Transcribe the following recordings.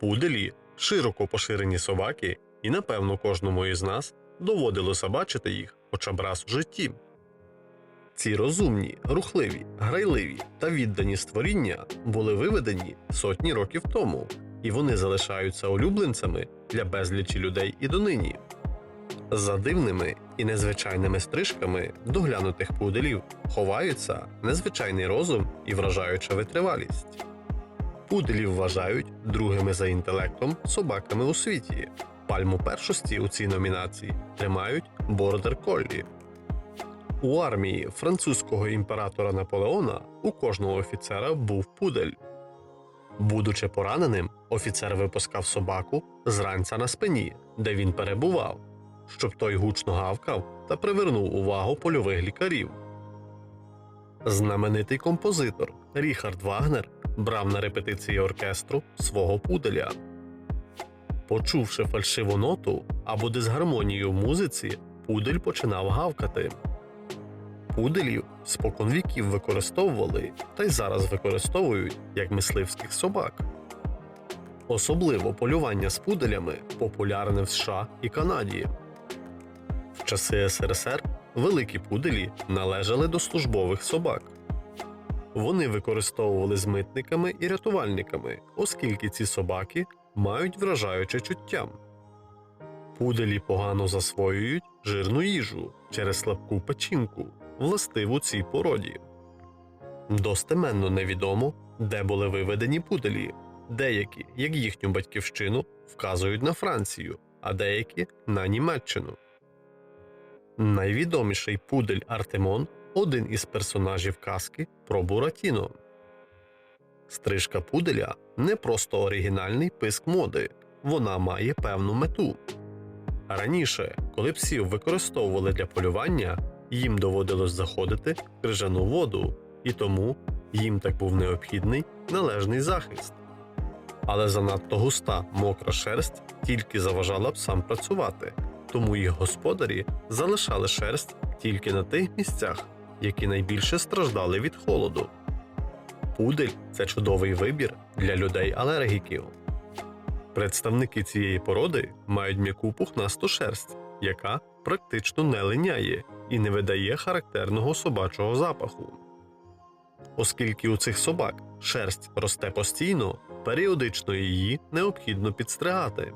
Пуделі широко поширені собаки, і напевно кожному із нас доводилося бачити їх хоча б раз у житті. Ці розумні, рухливі, грайливі та віддані створіння були виведені сотні років тому, і вони залишаються улюбленцями для безлічі людей і донині. За дивними і незвичайними стрижками доглянутих пуделів ховаються незвичайний розум і вражаюча витривалість. Пуделів вважають другими за інтелектом собаками у світі. Пальму першості у цій номінації тримають бордер коллі. У армії французького імператора Наполеона у кожного офіцера був пудель. Будучи пораненим, офіцер випускав собаку з ранця на спині, де він перебував, щоб той гучно гавкав та привернув увагу польових лікарів. Знаменитий композитор Ріхард Вагнер брав на репетиції оркестру свого пуделя. Почувши фальшиву ноту або дисгармонію в музиці, пудель починав гавкати. Пуделів споконвіків використовували та й зараз використовують як мисливських собак. Особливо полювання з пуделями популярне в США і Канаді. В часи СРСР великі пуделі належали до службових собак. Вони використовували з митниками і рятувальниками, оскільки ці собаки мають вражаюче чуття. Пуделі погано засвоюють жирну їжу через слабку печінку, властиву цій породі. Достеменно невідомо, де були виведені пуделі. Деякі, як їхню батьківщину, вказують на Францію, а деякі на Німеччину. Найвідоміший пудель Артемон один із персонажів казки про Буратіно. Стрижка пуделя не просто оригінальний писк моди, вона має певну мету. Раніше, коли псів використовували для полювання, їм доводилось заходити в крижану воду, і тому їм так був необхідний належний захист. Але занадто густа мокра шерсть тільки заважала псам працювати, тому їх господарі залишали шерсть тільки на тих місцях, які найбільше страждали від холоду. Пудель це чудовий вибір для людей-алергіків. Представники цієї породи мають м'яку пухнасту шерсть, яка практично не линяє і не видає характерного собачого запаху. Оскільки у цих собак шерсть росте постійно, періодично її необхідно підстригати.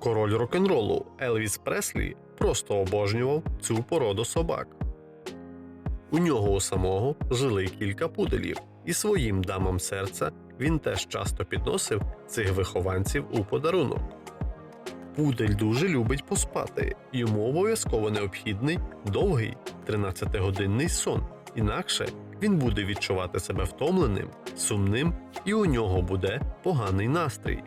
Король рок-н-ролу Елвіс Преслі просто обожнював цю породу собак. У нього у самого жили кілька пуделів, і своїм дамам серця він теж часто підносив цих вихованців у подарунок. Пудель дуже любить поспати, йому обов'язково необхідний довгий 13-годинний сон, інакше він буде відчувати себе втомленим, сумним і у нього буде поганий настрій.